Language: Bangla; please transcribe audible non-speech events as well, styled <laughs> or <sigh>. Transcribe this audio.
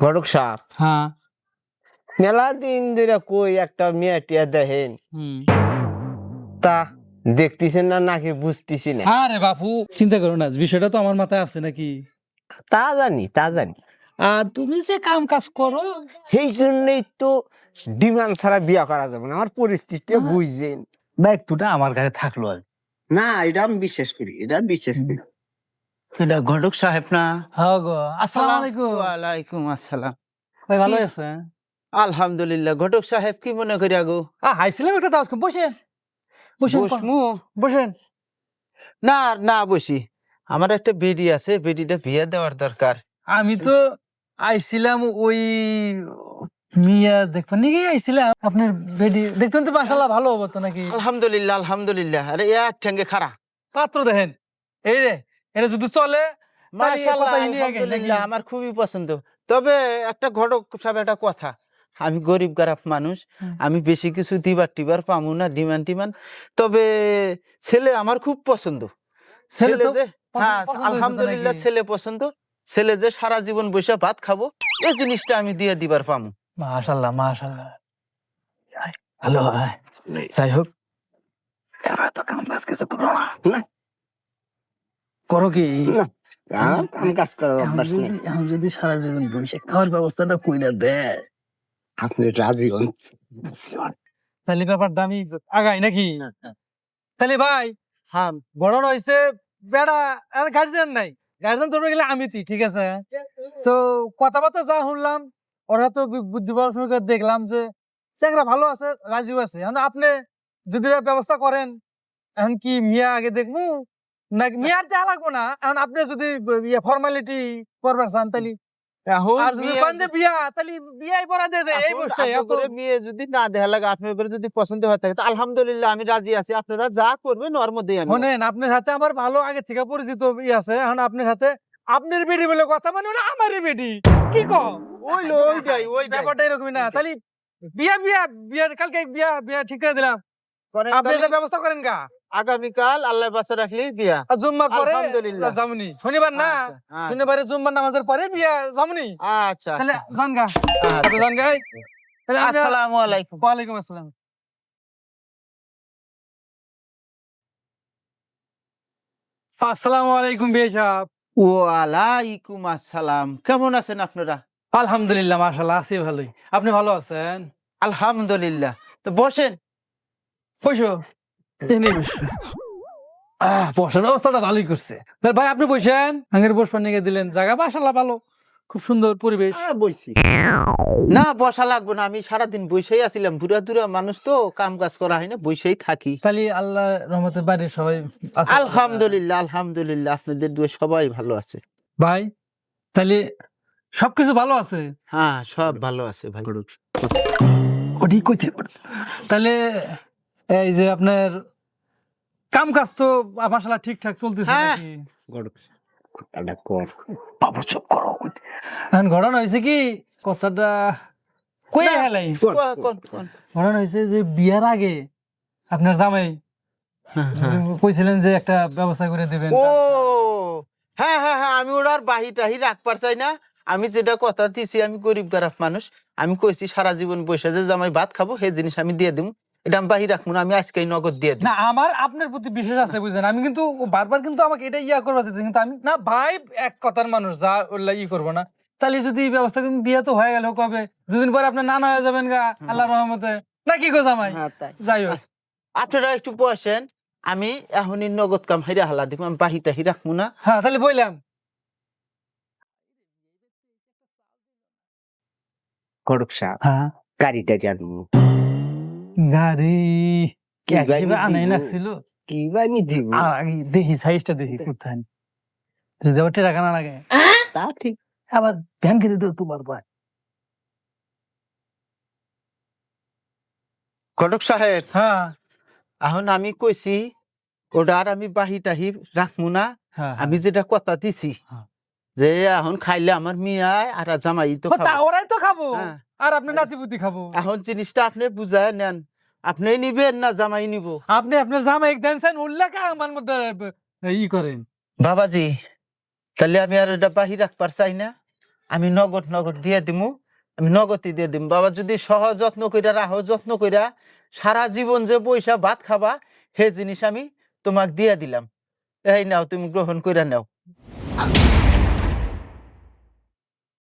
ঘটক সাপ। হ্যাঁ। মেলা দিন ধরে কই একটা মেয়ে টিয়া দেখেন। তা দেখতেছেন না নাকি বুঝতেছি না? আরে বাপু চিন্তা করো না বিষয়টা তো আমার মাথায় আছে নাকি? তা জানি তা জানি। আর তুমি যে কাম কাজ করো সেই জন্যই তো ডিমান্ড ছাড়া বিয়া করা যাবে না আমার পরিস্থিতিটা বুঝছেন। দায়িত্বটা আমার কাছে থাকল আর না এটা আমি বিশ্বাস করি এটা বিশ্বাস করি। এটা ঘটক সাহেব না হ্যাঁ গো আসসালামু আলাইকুম। ওয়ালাইকুম আসসালাম। ভাই ভালো আলহামদুলিল্লাহ ঘটক সাহেব কি মনে করি আগো? হাইছিলাম একটা বসেন। বসেন বসমু? বসেন। না না বসি। আমার একটা বেডি আছে বেডিটা বিয়ে দেওয়ার দরকার। আমি তো আইছিলাম ওই মিয়া দেখবেন নাকি আইছিলাম? আপনার বেডি দেখতেন তো মাসাল্লাহ ভালো হব তো নাকি? আলহামদুলিল্লাহ আলহামদুলিল্লাহ। আরে এক ঠেঙ্গে খারা পাত্র দেখেন। এই রে এটা যদি চলে আমার খুবই পছন্দ। তবে একটা ঘটক সাহেব একটা কথা আমি গরিব গরিব মানুষ আমি বেশি কিছু দিবার টিবার পামু না ডিমান্ড টিমান তবে ছেলে আমার খুব পছন্দ। ছেলে যে হ্যাঁ আলহামদুলিল্লাহ ছেলে পছন্দ। ছেলে যে সারা জীবন বসে ভাত খাব এই জিনিসটা আমি দিয়ে দিবার পামু। মাশাল্লাহ মাশাল্লাহ আয়, ভালো হয়। যাই হোক এবার তো কাম কাজ কিছু করো না। না। করো কি? আমি কাজ করার অভ্যাস নেই। যদি যদি সারা জীবন বসে খাওয়ার ব্যবস্থাটা কইরা দেয়। আপনি রাজি হন? তাহলে ব্যাপারটা আমি আগাই নাকি? তাহলে ভাই হ্যাঁ বড় হয়েছে বেড়া আর গার্জিয়ান নাই। গার্জিয়ান ধরবে গেলে আমি তি, ঠিক আছে? তো কথাবার্তা যা শুনলাম ওরা তো বুদ্ধি পড়াশোনা দেখলাম যে চ্যাংরা ভালো আছে রাজিও আছে। এখন আপনি যদি ব্যবস্থা করেন এখন কি মিয়া আগে দেখব? মিয়ার লাগবো না। এখন আপনি যদি ইয়ে ফর্মালিটি করবার চান তাহলে আর যদি মেয়ে যে বিয়া তাহলে বিয়াই পড়া দিয়ে দে এই বসটাই করে মেয়ে যদি না দেখা লাগে আপনার করে যদি পছন্দ হয়ে থাকে আলহামদুলিল্লাহ আমি রাজি আছি। আপনারা যা করবেন ওর মধ্যেই আমি। শোনেন আপনার হাতে আমার ভালো আগে থেকে পরিচিত ই আছে এখন আপনার হাতে আপনার বেডি বলে কথা মানে আমারই বেডি। কি কো? ওই লো ওইটাই <laughs> ওইটাই। ব্যাপারটা এরকমই না তাহলে বিয়া বিয়া বিয়ার কালকে বিয়া বিয়া ঠিক করে দিলাম। আপনি ব্যবস্থা করেন গা। আগামীকাল আল্লাহ বাসা রাখলি বিয়া। আর জুম্মার পরে আলহামদুলিল্লাহ। জামনি। শনিবার না আচ্ছা, আচ্ছা, শনিবারে জুম্মার নামাজের পরে বিয়া জামনি। আচ্ছা। তাহলে জান গা। আচ্ছা। আচ্ছা, জান গা এই। তাহলে আমি- আসসালামু আলাইকুম। ওয়ালাইকুম আসসালাম। আসসালামু আলাইকুম বিয়ে সাহেব। ওয়ালাইকুম আসসালাম। কেমন আছেন আপনারা? আলহামদুলিল্লাহ মাশাল্লাহ আছি ভালোই। আপনি ভালো আছেন? আলহামদুলিল্লাহ। তো বসেন। বসো। আহ বসার অবস্থাটা ভালোই করছে। ভাই আপনি বসেন। আগের বসবার নিয়ে দিলেন জায়গা। মাশাল্লাহ ভালো। খুব সুন্দর পরিবেশ। না বসা লাগবে না। আমি সারাদিন বসেই আছিলাম। বুড়া দুরা মানুষ তো কাম কাজ করা হয় না বসেই থাকি। তাহলে আল্লাহ রহমতে বাড়ির সবাই আছে? আলহামদুলিল্লাহ আলহামদুলিল্লাহ। আপনাদের দুয়ে সবাই ভালো আছে। ভাই তাহলে সবকিছু ভালো আছে? হ্যাঁ সব ভালো আছে ভাই। ওটি কইতে তাহলে এই যে আপনার কাম কাজ তো মাশাল্লাহ ঠিকঠাক চলতেছে হ্যাঁ। নাকি? কথাটা কর বাবু চুপ করো। এখন ঘটনা হয়েছে কি? কথাটা কই হেলাই কোন, কোন, কোন? ঘটনা হয়েছে যে বিয়ার আগে আপনার জামাই কইছিলেন যে একটা ব্যবস্থা করে দিবেন। ও হ্যাঁ হ্যাঁ হ্যাঁ আমি ওর আর বাহি টাহি রাখবার চাই না। আমি যেটা কথা দিছি আমি গরিব গরাব মানুষ। আমি কইছি সারা জীবন বসে যে জামাই ভাত খাব সেই জিনিস আমি দিয়ে দিব এটা আমি বাহি রাখব না আমি আজকেই নগদ দিয়ে না আমার আপনার প্রতি বিশেষ আছে বুঝছেন? আমি কিন্তু বারবার কিন্তু আমাকে এটা ইয়া করবা কিন্তু আমি না ভাই এক কথার মানুষ যা ওল্লা ই করব না। তাহলে যদি এই ব্যবস্থা কিন্তু বিয়ে তো হয়ে গেল কবে? দুদিন পরে আপনার নানা হয়ে যাবেন গা আল্লাহ রহমতে। না কি গো জামাই? হ্যাঁ যাই হোক। আপনারা একটু বসেন আমি এখনই নগদ কাম হাইরা হালা দিব আমি বাহি টাহি রাখব না। হ্যাঁ তাহলে বললাম সাপ হ্যাঁ। গাড়িটা জানব। গাড়ি কি এক গাড়ি হিসেবে আনাই দিব? কি বানি দিব? দেখি সাইজটা দেখি কোথায় যদি আবার টেরা কানা লাগে। তা ঠিক। আবার ভ্যান কিনে দিও তোমার ভাই। ঘটক সাহেব হ্যাঁ। এখন আমি কইছি ওটা আর আমি বাহি টাহি রাখব না হ্যাঁ। আমি যেটা কথা দিছি হ্যাঁ। যে এখন খাইলে আমার মিয়ায় আর জামাই তো খাব। ওরাই তো খাব। হ্যাঁ। আর আপনি নাতিপুতি খাব। এখন জিনিসটা আপনি বুঝায় নেন। আপনি নিবেন না জামাই নিব। আপনি আপনার জামাই দেনছেন উল্লেখ আমার মধ্যে ই করেন। বাবাজি তাহলে আমি আর এটা বাহি রাখবার চাই না। আমি নগদ নগদ দিয়ে দিমু। আমি নগদই দিয়ে দিম। বাবা যদি সহ যত্ন কইরা রাহো যত্ন কইরা সারা জীবন যে পয়সা ভাত খাবা সে জিনিস আমি তোমাক দিয়ে দিলাম। এই নাও তুমি গ্রহণ কইরা নাও।